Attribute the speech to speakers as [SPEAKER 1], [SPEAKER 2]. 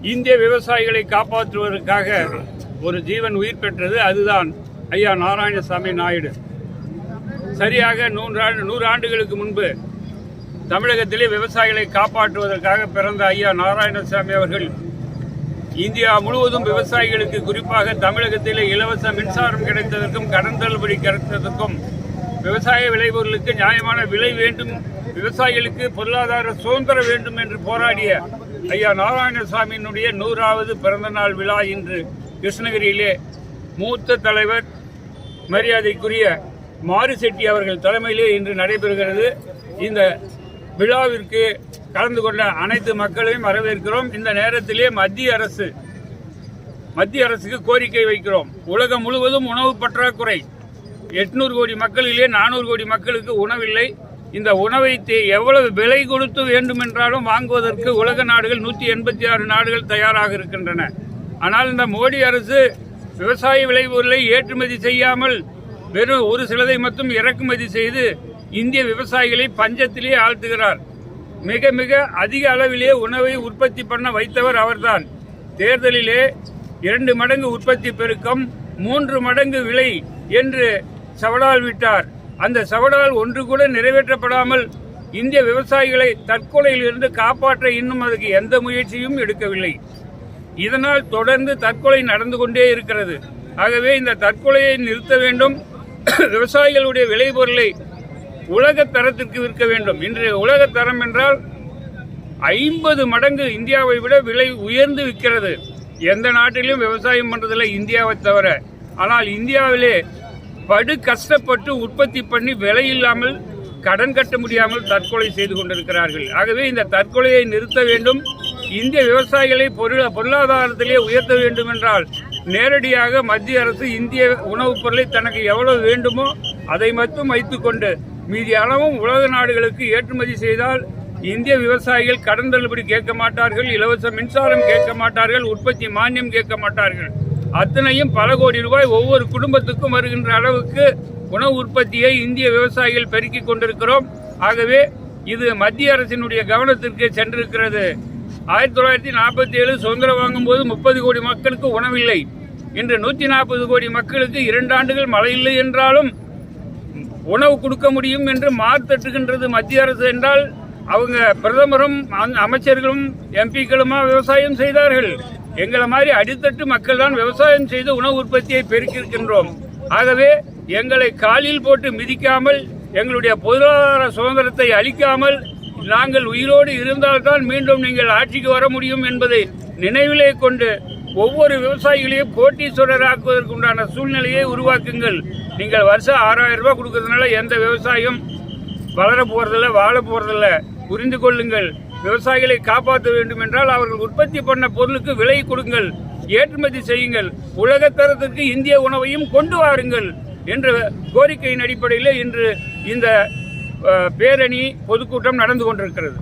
[SPEAKER 1] இந்திய விவசாயிகளை காப்பாற்றுவதற்காக ஒரு ஜீவன் உயிர் பெற்றது அதுதான். ஐயா நாராயணசாமி நாயுடு. சரியாக நூறாண்டு நூறு ஆண்டுகளுக்கு முன்பு தமிழகத்திலே விவசாயிகளை காப்பாற்றுவதற்காக பிறந்த ஐயா நாராயணசாமி அவர்கள் இந்தியா முழுவதும் விவசாயிகளுக்கு குறிப்பாக தமிழகத்திலே இலவச மின்சாரம் கிடைத்ததற்கும் கடன் தள்ளுபடி கிடைத்ததற்கும் விவசாய விளைபொருளுக்கு நியாயமான விலை வேண்டும் விவசாயிகளுக்கு பொருளாதார சுதந்திரம் வேண்டும் என்று போராடிய ஐயா நாராயணசாமியினுடைய நூறாவது பிறந்தநாள் விழா இன்று கிருஷ்ணகிரியிலே மூத்த தலைவர் மரியாதைக்குரிய மாரி செட்டி அவர்கள் தலைமையிலே இன்று நடைபெறுகிறது. இந்த விழாவிற்கு கலந்து கொண்ட அனைத்து மக்களையும் வரவேற்கிறோம். இந்த நேரத்திலே மத்திய அரசு மத்திய அரசுக்கு கோரிக்கை வைக்கிறோம். உலகம் முழுவதும் உணவு பற்றாக்குறை. எட்நூறு கோடி மக்களிலே நானூறு கோடி மக்களுக்கு உணவில்லை. இந்த உணவை தே- எவ்வளவு விலை கொடுத்து வேண்டுமென்றாலும் வாங்குவதற்கு உலக நாடுகள் நூற்றி எண்பத்தி ஆறு நாடுகள் தயாராக இருக்கின்றன. ஆனால் இந்த மோடி அரசு விவசாய விளைபொருளை ஏற்றுமதி செய்யாமல் வெறும் ஒரு சிலதை மட்டும் இறக்குமதி செய்து இந்திய விவசாயிகளை பஞ்சத்திலே ஆழ்த்துகிறார். மிக மிக அதிக அளவிலே உணவை உற்பத்தி பண்ண வைத்தவர் அவர்தான். தேர்தலிலே இரண்டு மடங்கு உற்பத்தி பெருக்கம் மூன்று மடங்கு விலை என்று சவடால் விட்டார். அந்த சவடால் ஒன்று கூட நிறைவேற்றப்படாமல் இந்திய விவசாயிகளை தற்கொலையிலிருந்து காப்பாற்ற இன்னும் அதுக்கு எந்த முயற்சியும் எடுக்கவில்லை. இதனால் தொடர்ந்து தற்கொலை நடந்து கொண்டே இருக்கிறது. ஆகவே இந்த தற்கொலையை நிறுத்த வேண்டும். விவசாயிகளுடைய விளைபொருளை உலக தரத்திற்கு விற்க வேண்டும். இன்றைய உலக தரம் என்றால் ஐம்பது மடங்கு இந்தியாவை விட விலை உயர்ந்து விற்கிறது. எந்த நாட்டிலும் விவசாயம் பண்ணுறதில்ல இந்தியாவை தவிர. ஆனால் இந்தியாவிலே படு கஷ்டப்பட்டு உற்பத்தி பண்ணி விலையில்லாமல் கடன் கட்ட முடியாமல் தற்கொலை செய்து கொண்டிருக்கிறார்கள். ஆகவே இந்த தற்கொலையை நிறுத்த வேண்டும். இந்திய விவசாயிகளை பொருள- பொருளாதாரத்திலே உயர்த்த வேண்டும் என்றால் நேரடியாக மத்திய அரசு இந்திய உணவுப் பொருளை தனக்கு எவ்வளவு வேண்டுமோ அதை மட்டும் வைத்துக்கொண்டு மீதி அளவும் உலக நாடுகளுக்கு ஏற்றுமதி செய்தால் இந்திய விவசாயிகள் கடன் தள்ளுபடி கேட்க மாட்டார்கள் இலவச மின்சாரம் கேட்க மாட்டார்கள் உற்பத்தி மானியம் கேட்க மாட்டார்கள். அத்தனையும் பல கோடி ரூபாய் ஒவ்வொரு குடும்பத்துக்கும் வருகின்ற அளவுக்கு உணவு உற்பத்தியை இந்திய விவசாயிகள் பெருக்கிக் கொண்டிருக்கிறோம். ஆகவே இது மத்திய அரசினுடைய கவனத்திற்கு சென்றிருக்கிறது. ஆயிரத்தி தொள்ளாயிரத்தி நாற்பத்தி ஏழு சுதந்திரம் வாங்கும்போது முப்பது கோடி மக்களுக்கு உணவில்லை. இன்று நூற்றி நாற்பது கோடி மக்களுக்கு இரண்டு ஆண்டுகள் மழை இல்லை என்றாலும் உணவு கொடுக்க முடியும் என்று மாத்தட்டுகின்றது மத்திய அரசு என்றால் அவங்க பிரதமரும் அமைச்சர்களும் எம்பிக்களுமா விவசாயம் செய்தார்கள். எங்களை மாதிரி அடித்தட்டு மக்கள் தான் விவசாயம் செய்து உணவு உற்பத்தியை பெருக்கியிருக்கின்றோம். ஆகவே எங்களை காலில் போட்டு மிதிக்காமல் எங்களுடைய பொருளாதார சுதந்திரத்தை அளிக்காமல் நாங்கள் உயிரோடு இருந்தால்தான் மீண்டும் நீங்கள் ஆட்சிக்கு வர முடியும் என்பதை நினைவிலே கொண்டு ஒவ்வொரு விவசாயிகளையும் கோட்டீஸ்வரராக்குவதற்கு உண்டான சூழ்நிலையை உருவாக்குங்கள். நீங்கள் வருஷம் ஆறாயிரம் ரூபாய் கொடுக்கறதுனால எந்த விவசாயம் வளர போகிறதில்ல வாழ போகிறதில்ல புரிந்து கொள்ளுங்கள். விவசாயிகளை காப்பாற்ற வேண்டும் என்றால் அவர்கள் உற்பத்தி பண்ண பொருளுக்கு விலை கொடுங்கள் ஏற்றுமதி செய்யுங்கள் உலக தரத்திற்கு இந்திய உணவையும் கொண்டு வாருங்கள் என்ற கோரிக்கையின் அடிப்படையில் இன்று இந்த பேரணி பொதுக்கூட்டம் நடந்து கொண்டிருக்கிறது.